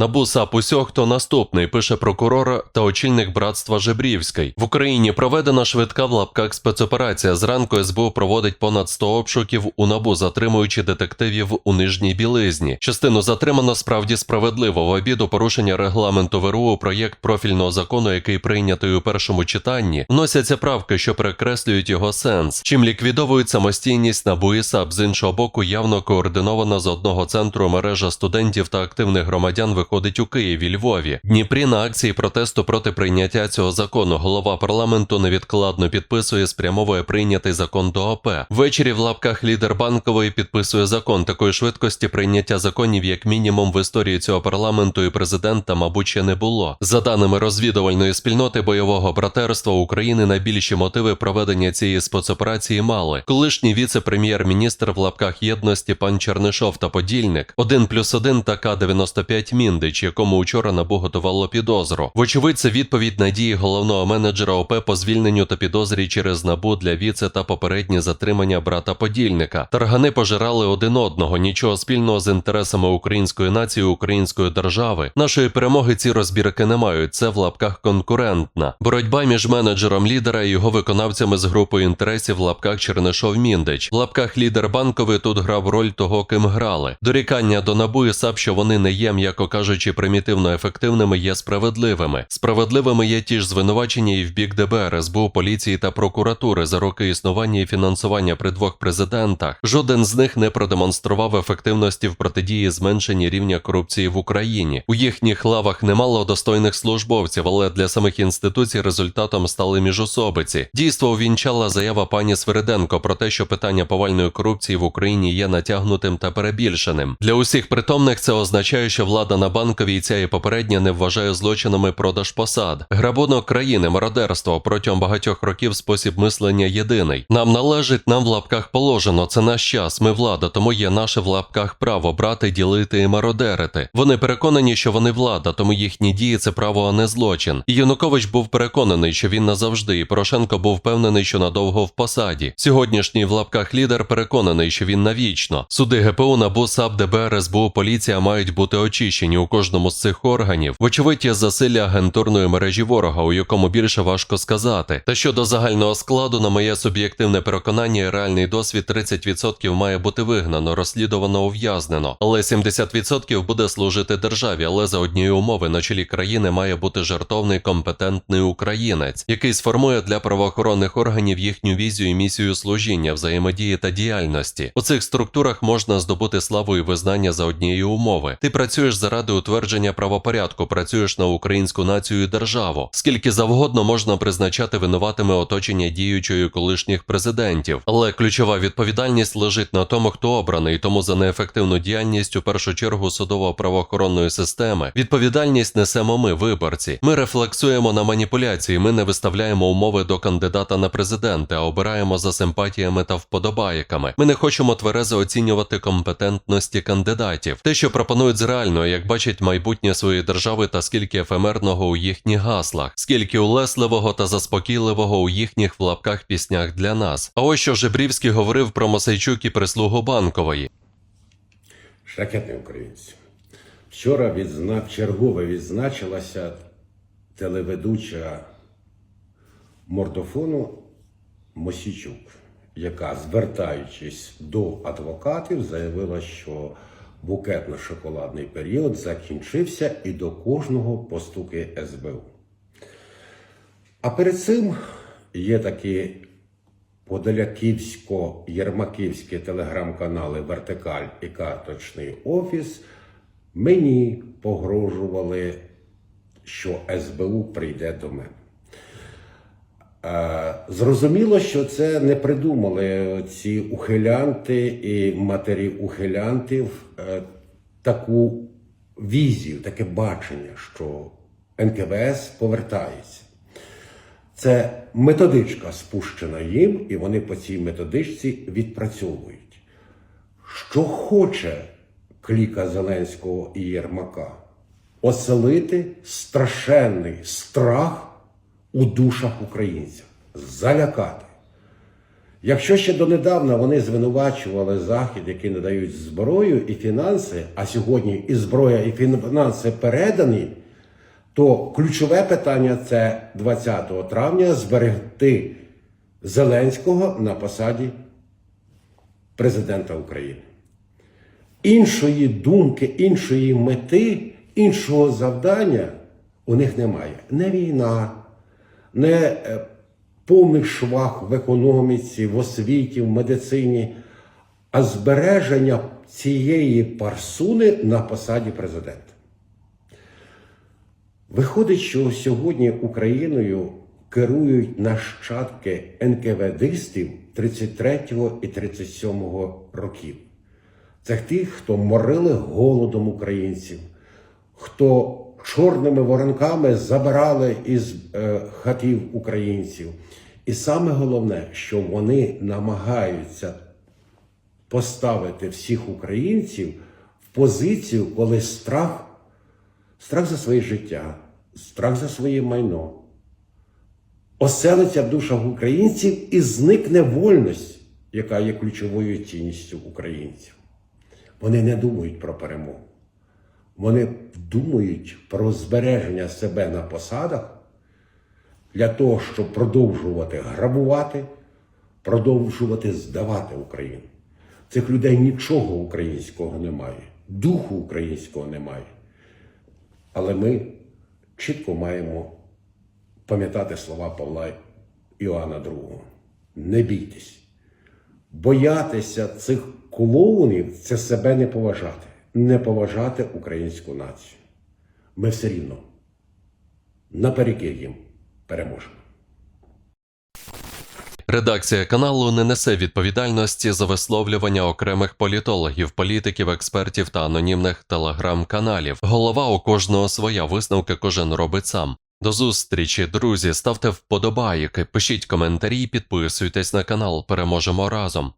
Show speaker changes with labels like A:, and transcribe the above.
A: Набу САП усього, хто наступний, пише прокурор та очільник братства Жебрівський. В Україні проведена швидка в лапках спецоперація. Зранку СБУ проводить понад 100 обшуків у набу, затримуючи детективів у нижній білизні. Частину затримано справді справедливо. В обіду порушення регламенту ВРУ проєкт профільного закону, який прийнятий у першому читанні, вносяться правки, що перекреслюють його сенс. Чим ліквідовують самостійність НАБУ і САП, з іншого боку, явно координована з одного центру мережа студентів та активних громадян виходить у Києві, Львові. Дніпрі на акції протесту проти прийняття цього закону голова парламенту невідкладно підписує, спрямовує прийнятий закон до ОП. Ввечері в лапках лідер банкової підписує закон такої швидкості прийняття законів, як мінімум, в історії цього парламенту і президента, мабуть, ще не було. За даними розвідувальної спільноти бойового братерства України, найбільші мотиви проведення цієї спецоперації мали колишній віце-прем'єр-міністр в лапках єдності пан Чернишов та Подільник, 1 плюс 1 та К-95 Міндич, якому учора набу готувало підозру. Вочевидь, це відповідь на дії головного менеджера ОП по звільненню та підозрі через набу для віце та попереднє затримання брата Подільника. Таргани пожирали один одного, нічого спільного з інтересами української нації, української держави. Нашої перемоги ці розбірки не мають. Це в лапках конкурентна. Боротьба між менеджером лідера і його виконавцями з групою інтересів в лапках Чернишов Міндич. В лапках лідер банковий тут грав роль того, ким грали. Дорікання до набу і САП, що вони не є, м'яко кажучи, примітивно ефективними, є справедливими. Справедливими є ті ж звинувачення і в бік ДБР, СБУ, поліції та прокуратури за роки існування і фінансування при двох президентах. Жоден з них не продемонстрував ефективності в протидії зменшенні рівня корупції в Україні. У їхніх лавах немало достойних службовців, але для самих інституцій результатом стали міжособиці. Дійство увінчала заява пані Свириденко про те, що питання повальної корупції в Україні є натягнутим та перебільшеним. Для усіх притомних це означає, що влада на банковій і ця і попередня не вважає злочинами продаж посад. Грабунок країни, мародерство протягом багатьох років спосіб мислення єдиний. Нам належить, нам в лапках положено. Це наш час. Ми влада, тому є наше в лапках право брати, ділити і мародерити. Вони переконані, що вони влада, тому їхні дії це право, а не злочин. І Янукович був переконаний, що він назавжди, і Порошенко був впевнений, що надовго в посаді. Сьогоднішній в лапках лідер переконаний, що він навічно. Суди ГПУ, НАБУ, САП, ДБР, СБУ, поліція мають бути очищені у кожному з цих органів. Вочевидь, є засилля агентурної мережі ворога, у якому більше важко сказати. Та щодо загального складу, на моє суб'єктивне переконання, і реальний досвід 30% має бути вигнано, розслідувано, ув'язнено. Але 70% буде служити державі, але за однієї умови на чолі країни має бути жартовний компетентний українець, який сформує для правоохоронних органів їхню візію і місію служіння, взаємодії та діяльності. У цих структурах можна здобути славу і визнання за однієї умови. Ти працюєш заради утвердження правопорядку, працюєш на українську націю і державу. Скільки завгодно можна призначати винуватими оточення діючої колишніх президентів, але ключова відповідальність лежить на тому, хто обраний, тому за неефективну діяльність у першу чергу судово-правоохоронної системи. Відповідальність несемо ми, виборці. Ми рефлексуємо на маніпуляції. Ми не виставляємо умови до кандидата на президенти, а обираємо за симпатіями та вподобайками. Ми не хочемо тверезо оцінювати компетентності кандидатів. Те, що пропонують з реального, як бачать майбутнє своєї держави, та скільки ефемерного у їхніх гаслах, скільки улесливого та заспокійливого у їхніх в лапках піснях для нас. А ось що Жебрівський говорив про Мосейчук і прислугу банкової.
B: Шляхетні українці. Вчора відзнак чергове відзначилася телеведуча мордофону Мосічук, яка, звертаючись до адвокатів, заявила, що букетно-шоколадний період закінчився і до кожного постуки СБУ. А перед цим є такі подоляківсько-єрмаківські телеграм-канали Вертикаль і Карточний Офіс мені погрожували, що СБУ прийде до мене. Е, Зрозуміло, що це не придумали ці ухилянти і матері ухилянтів е, таку візію, таке бачення, що НКВС повертається. Це методичка спущена їм, і вони по цій методичці відпрацьовують. Що хоче кліка Зеленського і Єрмака? Оселити страшенний страх у душах українців, залякати. Якщо ще донедавна вони звинувачували Захід, які надають зброю і фінанси, а сьогодні і зброя, і фінанси передані, то ключове питання це 20 травня зберегти Зеленського на посаді президента України. Іншої думки, іншої мети, іншого завдання у них немає. Не війна, не е, повний швах в економіці, в освіті, в медицині, а збереження цієї парсуни на посаді президента. Виходить, що сьогодні Україною керують нащадки НКВДистів 33 і 37 років. Це тих, хто морили голодом українців, хто чорними воронками забирали із е, хатів українців. І саме головне, що вони намагаються поставити всіх українців в позицію, коли страх, страх за своє життя, страх за своє майно оселиться в душах українців і зникне вольність, яка є ключовою цінністю українців. Вони не думають про перемогу. Вони думають про збереження себе на посадах для того, щоб продовжувати грабувати, продовжувати здавати Україну. Цих людей нічого українського немає, духу українського немає. Але ми чітко маємо пам'ятати слова Павла Іоанна II. Не бійтесь. Боятися цих клоунів це себе не поважати, не поважати українську націю. Ми все рівно наперекір їм переможемо.
A: Редакція каналу не несе відповідальності за висловлювання окремих політологів, політиків, експертів та анонімних телеграм-каналів. Голова у кожного своя висновки кожен робить сам. До зустрічі, друзі. Ставте вподобайки, пишіть коментарі, підписуйтесь на канал. Переможемо разом.